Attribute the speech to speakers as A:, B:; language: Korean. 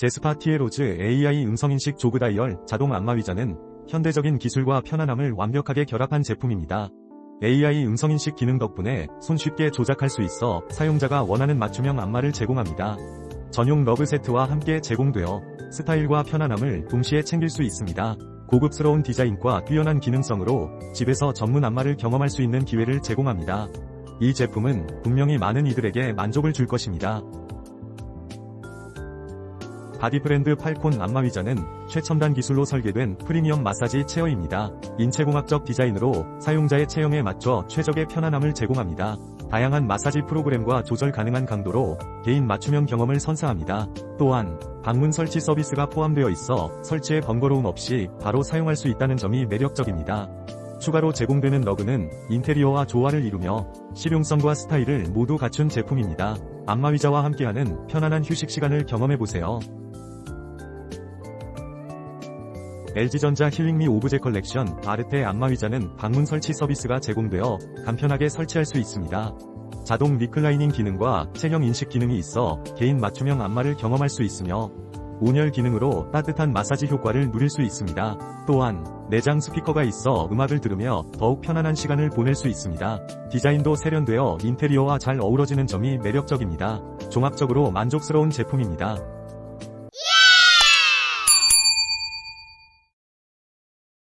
A: 제스파 티에로즈 AI 음성인식 조그 다이얼 자동 안마의자는 현대적인 기술과 편안함을 완벽하게 결합한 제품입니다. AI 음성인식 기능 덕분에 손쉽게 조작할 수 있어 사용자가 원하는 맞춤형 안마를 제공합니다. 전용 러그 세트와 함께 제공되어 스타일과 편안함을 동시에 챙길 수 있습니다. 고급스러운 디자인과 뛰어난 기능성으로 집에서 전문 안마를 경험할 수 있는 기회를 제공합니다. 이 제품은 분명히 많은 이들에게 만족을 줄 것입니다. 바디 브랜드 팔콘 안마의자는 최첨단 기술로 설계된 프리미엄 마사지 체어입니다. 인체공학적 디자인으로 사용자의 체형에 맞춰 최적의 편안함을 제공합니다. 다양한 마사지 프로그램과 조절 가능한 강도로 개인 맞춤형 경험을 선사합니다. 또한 방문 설치 서비스가 포함되어 있어 설치에 번거로움 없이 바로 사용할 수 있다는 점이 매력적입니다. 추가로 제공되는 러그는 인테리어와 조화를 이루며 실용성과 스타일을 모두 갖춘 제품입니다. 안마의자와 함께하는 편안한 휴식 시간을 경험해보세요. LG전자 힐링미 오브제 컬렉션 아르테 안마의자는 방문 설치 서비스가 제공되어 간편하게 설치할 수 있습니다. 자동 리클라이닝 기능과 체형 인식 기능이 있어 개인 맞춤형 안마를 경험할 수 있으며 온열 기능으로 따뜻한 마사지 효과를 누릴 수 있습니다. 또한 내장 스피커가 있어 음악을 들으며 더욱 편안한 시간을 보낼 수 있습니다. 디자인도 세련되어 인테리어와 잘 어우러지는 점이 매력적입니다. 종합적으로 만족스러운 제품입니다.